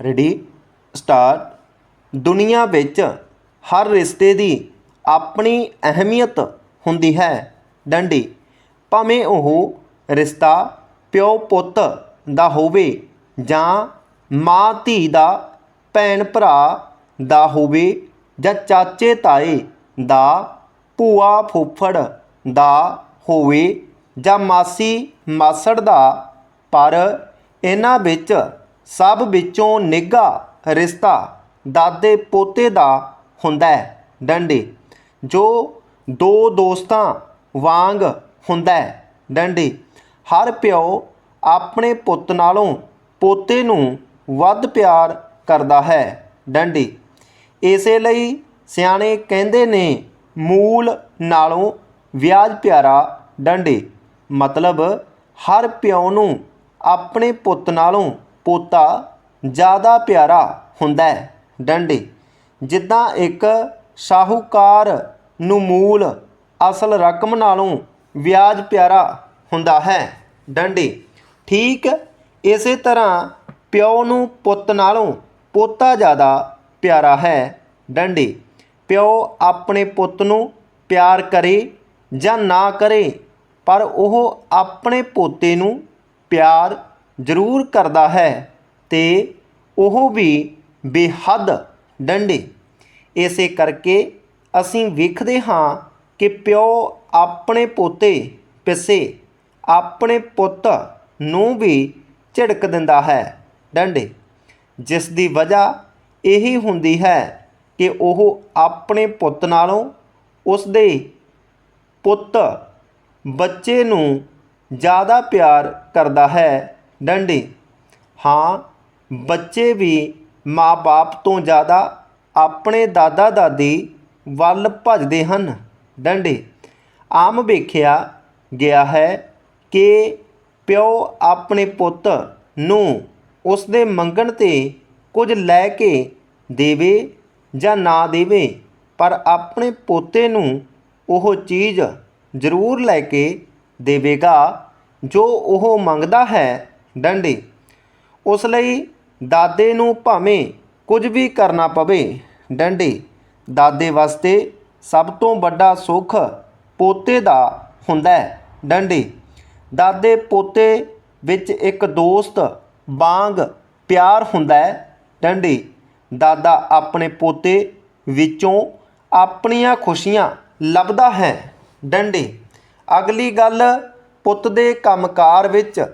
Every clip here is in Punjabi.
ਰੈਡੀ ਸਟਾਰ ਦੁਨੀਆ ਵਿੱਚ ਹਰ ਰਿਸ਼ਤੇ ਦੀ ਆਪਣੀ ਅਹਿਮੀਅਤ ਹੁੰਦੀ ਹੈ। ਡੰਡੀ ਭਾਵੇਂ ਉਹ ਰਿਸ਼ਤਾ ਪਿਓ ਪੁੱਤ ਦਾ ਹੋਵੇ ਜਾਂ ਮਾਂ ਧੀ ਦਾ ਭੈਣ ਭਰਾ ਦਾ ਹੋਵੇ ਜਾਂ ਚਾਚੇ ਤਾਏ ਦਾ ਭੂਆ ਫੁੱਫੜ ਦਾ ਹੋਵੇ ਜਾਂ ਮਾਸੀ ਮਾਸੜ ਦਾ, ਪਰ ਇਹਨਾਂ ਵਿੱਚ ਸਭ ਵਿੱਚੋਂ ਨਿੱਘਾ ਰਿਸ਼ਤਾ ਦਾਦੇ ਪੋਤੇ ਦਾ ਹੁੰਦਾ ਹੈ, ਡੰਡੀ। ਜੋ ਦੋ ਦੋਸਤਾਂ ਵਾਂਗ ਹੁੰਦਾ ਹੈ, ਡੰਡੀ। ਹਰ ਪਿਓ ਆਪਣੇ ਪੁੱਤ ਨਾਲੋਂ ਪੋਤੇ ਨੂੰ ਵੱਧ ਪਿਆਰ ਕਰਦਾ ਹੈ, ਡੰਡੀ। ਇਸੇ ਲਈ ਸਿਆਣੇ ਕਹਿੰਦੇ ਨੇ, ਮੂਲ ਨਾਲੋਂ ਵਿਆਜ ਪਿਆਰਾ ਡੰਡੇ। ਮਤਲਬ ਹਰ ਪਿਓ ਨੂੰ ਆਪਣੇ ਪੁੱਤ ਨਾਲੋਂ ਪੋਤਾ ਜ਼ਿਆਦਾ ਪਿਆਰਾ ਹੁੰਦਾ ਹੈ। ਡੰਡੇ। ਜਿੱਦਾਂ ਇੱਕ ਸ਼ਾਹੂਕਾਰ ਨੂੰ ਮੂਲ ਅਸਲ ਰਕਮ ਨਾਲੋਂ ਵਿਆਜ ਪਿਆਰਾ ਹੁੰਦਾ ਹੈ। ਡੰਡੇ। ਠੀਕ ਇਸੇ ਤਰ੍ਹਾਂ ਪਿਓ ਨੂੰ ਪੁੱਤ ਨਾਲੋਂ ਪੋਤਾ ਜ਼ਿਆਦਾ ਪਿਆਰਾ ਹੈ। ਡੰਡੇ। ਪਿਓ ਆਪਣੇ ਪੁੱਤ ਨੂੰ ਪਿਆਰ ਕਰੇ ਜਾਂ ਨਾ ਕਰੇ, ਪਰ ਉਹ ਆਪਣੇ ਪੋਤੇ ਨੂੰ ਪਿਆਰ ਜ਼ਰੂਰ ਕਰਦਾ ਹੈ ਤੇ ਉਹ ਵੀ ਬੇਹੱਦ ਡੰਡੇ। ਇਸੇ ਕਰਕੇ ਅਸੀਂ ਵੇਖਦੇ ਹਾਂ ਕਿ ਪਿਓ ਆਪਣੇ ਪੋਤੇ ਪਿੱਛੇ ਆਪਣੇ ਪੁੱਤ ਨੂੰ ਵੀ ਝਿੜਕ ਦਿੰਦਾ ਹੈ ਡੰਡੇ। ਜਿਸ ਦੀ ਵਜ੍ਹਾ ਇਹੀ ਹੁੰਦੀ ਹੈ ਕਿ ਉਹ ਆਪਣੇ ਪੁੱਤ ਨਾਲੋਂ ਉਸ ਦੇ ਪੁੱਤ ਬੱਚੇ ਨੂੰ ਜ਼ਿਆਦਾ ਪਿਆਰ ਕਰਦਾ ਹੈ ਡੰਡੀ। ਹਾਂ, ਬੱਚੇ ਵੀ ਮਾਂ-ਬਾਪ ਤੋਂ ਜ਼ਿਆਦਾ ਆਪਣੇ ਦਾਦਾ ਦਾਦੀ ਵੱਲ ਭੱਜਦੇ ਹਨ। ਡੰਡੀ। ਆਮ ਵੇਖਿਆ ਗਿਆ ਹੈ ਕਿ ਪਿਓ ਆਪਣੇ ਪੁੱਤ ਨੂੰ ਉਸ ਦੇ ਮੰਗਣ ਤੇ ਕੁਝ ਲੈ ਕੇ ਦੇਵੇ ਜਾਂ ਨਾ ਦੇਵੇ, ਪਰ ਆਪਣੇ ਪੋਤੇ ਨੂੰ ਉਹ ਚੀਜ਼ ਜ਼ਰੂਰ ਲੈ ਕੇ ਦੇਵੇਗਾ ਜੋ ਉਹ ਮੰਗਦਾ ਹੈ ਡੰਡੀ। ਉਸ ਲਈ ਦਾਦੇ ਨੂੰ ਭਾਵੇਂ ਕੁਝ ਵੀ ਕਰਨਾ ਪਵੇ, ਡੰਡੀ, ਦਾਦੇ ਵਾਸਤੇ ਸਭ ਤੋਂ ਵੱਡਾ ਸੁੱਖ ਪੋਤੇ ਦਾ ਹੁੰਦਾ ਹੈ। ਡੰਡੀ, ਦਾਦੇ ਪੋਤੇ ਵਿੱਚ ਇੱਕ ਦੋਸਤ, ਵਾਂਗ ਪਿਆਰ ਹੁੰਦਾ ਹੈ। ਡੰਡੀ, ਦਾਦਾ ਆਪਣੇ ਪੋਤੇ ਵਿੱਚੋਂ ਆਪਣੀਆਂ ਖੁਸ਼ੀਆਂ ਲੱਭਦਾ ਹੈ। ਡੰਡੀ, ਅਗਲੀ ਗੱਲ ਪੁੱਤ ਦੇ ਕੰਮਕਾਰ ਵਿੱਚ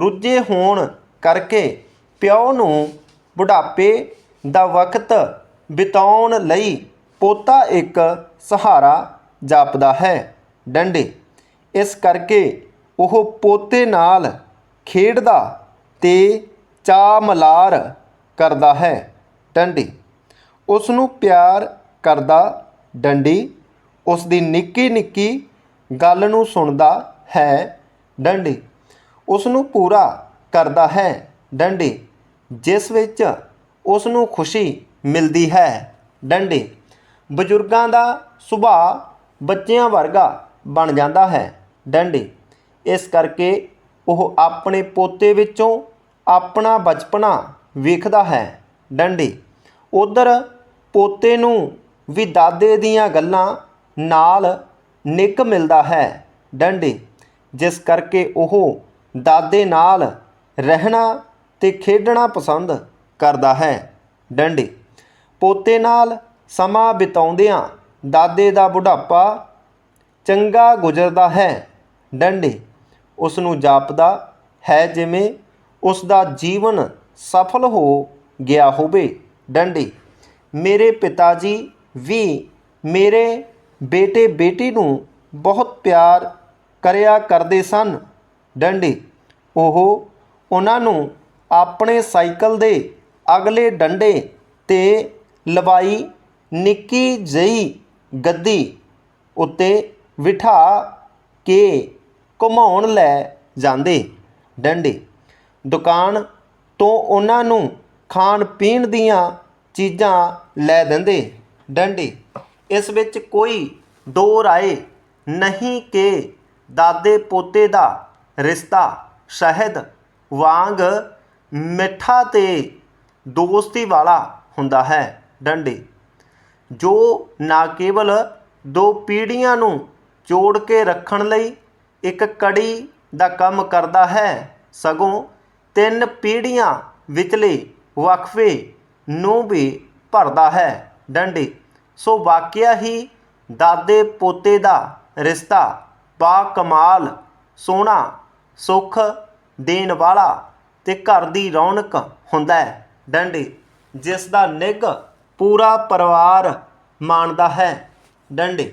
ਰੁੱਝੇ ਹੋਣ ਕਰਕੇ ਪਿਓ ਨੂੰ ਬੁਢਾਪੇ ਦਾ ਵਕਤ ਬਿਤਾਉਣ ਲਈ ਪੋਤਾ ਇੱਕ ਸਹਾਰਾ ਜਾਪਦਾ ਹੈ। ਡੰਡੇ। ਇਸ ਕਰਕੇ ਉਹ ਪੋਤੇ ਨਾਲ ਖੇਡਦਾ ਤੇ ਚਾਅ ਮਲਾਰ ਕਰਦਾ ਹੈ। ਡੰਡੀ। ਉਸ ਨੂੰ ਪਿਆਰ ਕਰਦਾ ਡੰਡੀ। ਉਸ ਦੀ ਨਿੱਕੀ ਨਿੱਕੀ ਗੱਲ ਨੂੰ ਸੁਣਦਾ ਹੈ। ਡੰਡੀ। ਉਸ ਨੂੰ ਪੂਰਾ ਕਰਦਾ ਹੈ। ਡੰਡੀ, ਜਿਸ ਵਿੱਚ ਉਸ ਨੂੰ ਖੁਸ਼ੀ ਮਿਲਦੀ ਹੈ। ਡੰਡੀ, ਬਜ਼ੁਰਗਾਂ ਦਾ ਸੁਭਾਅ ਬੱਚਿਆਂ ਵਰਗਾ ਬਣ ਜਾਂਦਾ ਹੈ। ਡੰਡੀ, ਇਸ ਕਰਕੇ ਉਹ ਆਪਣੇ ਪੋਤੇ ਵਿੱਚੋਂ ਆਪਣਾ ਬਚਪਨਾ ਵੇਖਦਾ ਹੈ। ਡੰਡੀ, ਉਧਰ ਪੋਤੇ ਨੂੰ ਵੀ ਦਾਦੇ ਦੀਆਂ ਗੱਲਾਂ ਨਾਲ ਨਿੱਕ ਮਿਲਦਾ ਹੈ। ਡੰਡੀ, ਜਿਸ ਕਰਕੇ ਉਹ ਦਾਦੇ ਨਾਲ ਰਹਿਣਾ ਤੇ ਖੇਡਣਾ ਪਸੰਦ ਕਰਦਾ ਹੈ। ਡੰਡੇ। ਪੋਤੇ ਨਾਲ ਸਮਾਂ ਬਿਤਾਉਂਦਿਆਂ ਦਾਦੇ ਦਾ ਬੁਢਾਪਾ ਚੰਗਾ ਗੁਜ਼ਰਦਾ ਹੈ। ਡੰਡੇ। ਉਸ ਨੂੰ ਜਾਪਦਾ ਹੈ ਜਿਵੇਂ ਉਸ ਦਾ ਜੀਵਨ ਸਫਲ ਹੋ ਗਿਆ ਹੋਵੇ। ਡੰਡੇ। ਮੇਰੇ ਪਿਤਾ ਜੀ ਵੀ ਮੇਰੇ ਬੇਟੇ ਬੇਟੀ ਨੂੰ ਬਹੁਤ ਪਿਆਰ ਕਰਿਆ ਕਰਦੇ ਸਨ। ਡੰਡੀ। ਉਹ ਉਹਨਾਂ ਨੂੰ ਆਪਣੇ ਸਾਈਕਲ ਦੇ ਅਗਲੇ ਡੰਡੇ ਤੇ ਲਵਾਈ ਨਿੱਕੀ ਜਿਹੀ ਗੱਦੀ ਉੱਤੇ ਬਿਠਾ ਕੇ ਘੁਮਾਉਣ ਲੈ ਜਾਂਦੇ। ਡੰਡੇ, ਦੁਕਾਨ ਤੋਂ ਉਹਨਾਂ ਨੂੰ ਖਾਣ ਪੀਣ ਦੀਆਂ ਚੀਜ਼ਾਂ ਲੈ ਦਿੰਦੇ। ਡੰਡੇ, ਇਸ ਵਿੱਚ ਕੋਈ ਦੋ ਰਾਏ ਨਹੀਂ ਕਿ ਦਾਦੇ ਪੋਤੇ ਦਾ ਰਿਸ਼ਤਾ, ਸ਼ਹਿਦ, ਵਾਂਗ ਮਿੱਠਾ ਤੇ ਦੋਸਤੀ ਵਾਲਾ ਹੁੰਦਾ ਹੈ ਡੰਡੇ, ਜੋ ਨਾ ਕੇਵਲ ਦੋ ਪੀੜ੍ਹੀਆਂ ਨੂੰ ਜੋੜ ਕੇ ਰੱਖਣ ਲਈ ਇੱਕ ਕੜੀ ਦਾ ਕੰਮ ਕਰਦਾ ਹੈ, ਸਗੋਂ ਤਿੰਨ ਪੀੜ੍ਹੀਆਂ ਵਿਚਲੇ ਵਕਫੇ ਨੂੰ ਵੀ ਭਰਦਾ ਹੈ ਡੰਡੇ। ਸੋ ਵਾਕਿਆ ਹੀ ਦਾਦੇ ਪੋਤੇ ਦਾ ਰਿਸ਼ਤਾ ਬਾ ਕਮਾਲ ਸੋਹਣਾ ਸੁੱਖ ਦੇਣ ਵਾਲਾ ਤੇ ਘਰ ਦੀ ਰੌਣਕ ਹੁੰਦਾ ਹੈ। ਡੰਡੀ, ਜਿਸ ਦਾ ਨਿੱਘ ਪੂਰਾ ਪਰਿਵਾਰ ਮਾਣਦਾ ਹੈ। ਡੰਡੀ